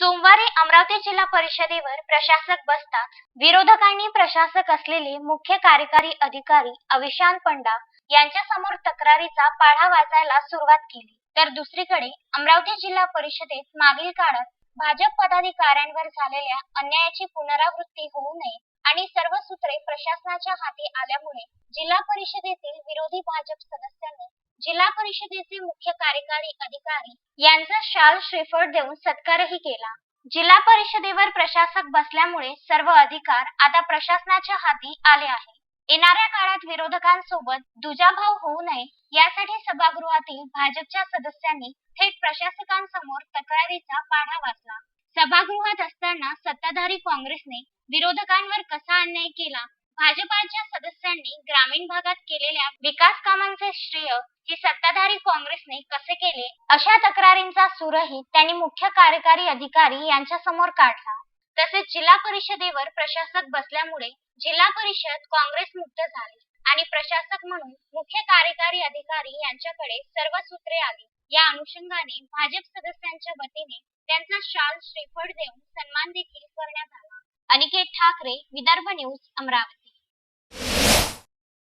सोमवारी अमरावती जिल्हा परिषदेवर प्रशासक बसताच विरोधकांनी प्रशासक असलेले मुख्य कार्यकारी अधिकारी अविशांत पंडा यांच्या समोर तक्रारीचा पाढा वाचायला सुरुवात केली. तर दुसरीकडे अमरावती जिल्हा परिषदेत मागील काळात भाजप पदाधिकाऱ्यांवर झालेल्या अन्यायाची पुनरावृत्ती होऊ नये आणि सर्व सूत्रे प्रशासनाच्या हाती आल्यामुळे जिल्हा परिषदेतील विरोधी भाजप सदस्यांनी जिल्हा परिषदेचे मुख्य कार्यकारी अधिकारी यांचा शाल श्रीफळ देऊन सत्कारही केला. जिल्हा परिषदेवर प्रशासक बसल्यामुळे सर्व अधिकार आता प्रशासनाच्या हाती आले आहे येणाऱ्या काळात विरोधकांसोबत दुजाभाव होऊ नये यासाठी सभागृहातील भाजपच्या सदस्यांनी थेट प्रशासकांसमोर तक्रारीचा पाढा वाचला. सभागृहात असताना सत्ताधारी काँग्रेसने विरोधकांवर कसा अन्याय केला? भाजपाच्या सदस्यांनी ग्रामीण भागात केलेल्या विकास कामांचे श्रेय हे सत्ताधारी काँग्रेसने कसे केले? अशा तक्रारींचा सूरही त्यांनी मुख्य कार्यकारी अधिकारी यांच्या समोर काढला. तसेच जिल्हा परिषदेवर प्रशासक बसल्यामुळे जिल्हा परिषद काँग्रेस मुक्त झाली आणि प्रशासक म्हणून मुख्य कार्यकारी अधिकारी यांच्याकडे सर्व सूत्रे आली. या अनुषंगाने भाजप सदस्यांच्या वतीने त्यांचा शाल श्रीफळ देऊन सन्मान देखील करण्यात आला. अनिकेत ठाकरे विदर्भ न्यूज अमरावती.